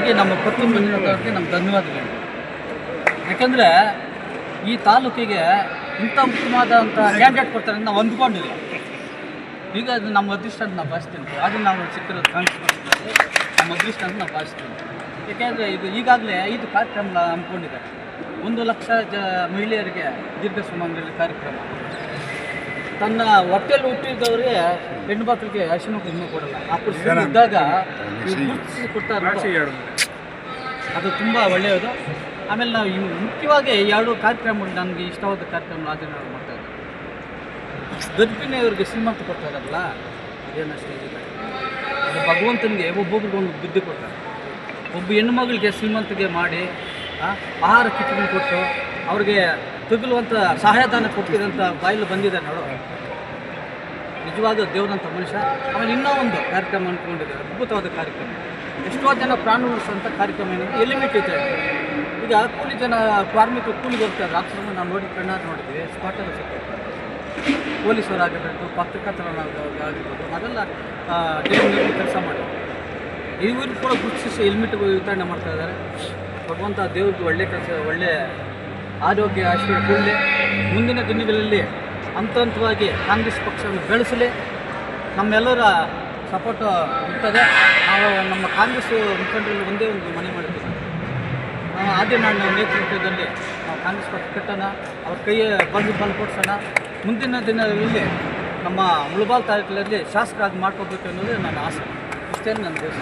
ಮೊದಲನೇದಾಗಿ ನಮ್ಮ ಪತ್ನಿ ಮಂಜುನಾಥವ್ರಿಗೆ ನಮ್ಮ ಧನ್ಯವಾದಗಳು. ಯಾಕಂದರೆ ಈ ತಾಲೂಕಿಗೆ ಇಂಥ ಉತ್ತಮವಾದಂಥ ಕ್ಯಾಂಡಿಡೇಟ್ ಕೊಡ್ತಾರೆ ಅಂತ ನಾವು ಹೊಂದ್ಕೊಂಡಿಲ್ಲ ಈಗ ಅದು ನಮ್ಮ ಅದೃಷ್ಟ ಅಂತ ನಾವು ಭಾವಿಸ್ತೀನಿ ಅದು ನಾವು ಸಿಕ್ಕಿರೋದು ಕಾಣಿಸ್ಕೊಂಡು ನಮ್ಮ ಅದೃಷ್ಟ ಅಂತ ನಾವು ಭಾವಿಸ್ತೀವಿ. ಯಾಕೆಂದರೆ ಇದು ಈಗಾಗಲೇ ಐದು ಕಾರ್ಯಕ್ರಮ ಹಮ್ಮಿಕೊಂಡಿದ್ದಾರೆ. ಒಂದು ಲಕ್ಷ ಜ ಮಹಿಳೆಯರಿಗೆ ದೀರ್ಘ ಸುಮಂಗಲಿ ಕಾರ್ಯಕ್ರಮ. ತನ್ನ ಹೊಟ್ಟೆಯಲ್ಲಿ ಹುಟ್ಟಿದವರಿಗೆ ಹೆಣ್ಣು ಮಕ್ಕಳಿಗೆ ಹಸಿನ ಕೊಡಲ್ಲ. ಆ ಪುರುಷರು ಇದ್ದಾಗ ಅದು ತುಂಬ ಒಳ್ಳೆಯದು. ಆಮೇಲೆ ನಾವು ಈ ಮುಖ್ಯವಾಗಿ ಎರಡು ಕಾರ್ಯಕ್ರಮಗಳು ನನಗೆ ಇಷ್ಟವಾದ ಕಾರ್ಯಕ್ರಮ ಆಚರಣೆ ಮಾಡ್ತಾ ಇದ್ದಾರೆ. ಗರ್ಭಿಣಿಯವರಿಗೆ ಶ್ರೀಮಂತ ಕೊಡ್ತಾಯಿದ್ದಾರಲ್ಲ ಏನು ಅಷ್ಟೇ ಇಲ್ಲ ಅದು ಭಗವಂತನಿಗೆ ಒಬ್ಬೊಬ್ರಿಗೆ ಒಂದು ಬುದ್ಧಿ ಕೊಡ್ತಾರೆ. ಒಬ್ಬ ಹೆಣ್ಣು ಮಗಳಿಗೆ ಶ್ರೀಮಂತಿಗೆ ಮಾಡಿ ಆಹಾರ ಕಿಟ್ಕೊಂಡು ಕೊಟ್ಟು ಅವ್ರಿಗೆ ತಗುಲುವಂಥ ಸಹಾಯಧನ ಕೊಟ್ಟಿದಂಥ ಬಾಯಲ್ಲಿ ಬಂದಿದೆ ನೋಡು. ನಿಜವಾದ ದೇವರಂಥ ಮನುಷ್ಯ. ಆಮೇಲೆ ಇನ್ನೂ ಒಂದು ಕಾರ್ಯಕ್ರಮ ಅಂದ್ಕೊಂಡಿದ್ದಾರೆ ಅದ್ಭುತವಾದ ಕಾರ್ಯಕ್ರಮ. ಎಷ್ಟೋ ಜನ ಪ್ರಾಣ ಉಳಿಸುವಂಥ ಕಾರ್ಯಕ್ರಮ ಏನಂದರೆ ಎಲಿಮಿಟ್ ಇದೆ ಈಗ ಕೂಲಿ ಜನ ಕಾರ್ಮಿಕರು ಕೂಲಿಗೆ ಹೋಗ್ತಾರೆ. ಆಕ್ರಮ ನಾವು ನೋಡಿ, ಕಣ್ಣಾರು ನೋಡಿದ್ದೀವಿ ಸ್ಪಾಟಲ್ಲಿ ಸಿಗ್ತಾರೆ ಪೊಲೀಸರು ಆಗಿರ್ಬೋದು ಪತ್ರಕರ್ತರಾಗಿರ್ಬೋದು ಅದೆಲ್ಲ ಡೈಲಿ ಕೆಲಸ ಮಾಡಿ ಇವರು ಕೂಡ ಗುರುತಿಸಿ ಹೆಲ್ಮೆಟ್ ವಿತರಣೆ ಮಾಡ್ತಾ ಇದ್ದಾರೆ. ಭಗವಂತ ದೇವ್ರಿಗೆ ಒಳ್ಳೆ ಕೆಲಸ, ಒಳ್ಳೆ ಆರೋಗ್ಯ, ಆಶೀರ್ವಾದ ಮುಂದಿನ ದಿನಗಳಲ್ಲಿ ಹಂತ ಹಂತವಾಗಿ ಕಾಂಗ್ರೆಸ್ ಪಕ್ಷವನ್ನು ಬೆಳೆಸಲಿ. ನಮ್ಮೆಲ್ಲರ ಸಪೋರ್ಟ್ ಇರ್ತದೆ. ನಾವು ನಮ್ಮ ಕಾಂಗ್ರೆಸ್ ಮುಖಂಡರಲ್ಲಿ ಒಂದೇ ಒಂದು ಮನೆ ಮಾಡಿದ್ದೀವಿ ನಾವು ನನ್ನ ನೇತೃತ್ವದಲ್ಲಿ ನಾವು ಕಾಂಗ್ರೆಸ್ ಪಕ್ಷ ಕಟ್ಟೋಣ, ಅವ್ರ ಕೈಯ ಬಂದು ಬಂದು ಕೊಡ್ಸೋಣ. ಮುಂದಿನ ದಿನಗಳಲ್ಲಿ ನಮ್ಮ ಮುಳಬಾಲ್ ತಾಲೂಕಿನಲ್ಲಿ ಶಾಸಕರಾಗಿ ಮಾಡ್ಕೋಬೇಕು ಅನ್ನೋದೇ ನನ್ನ ಆಸೆ. ಇಷ್ಟೇ ನನ್ನ ದೇಶ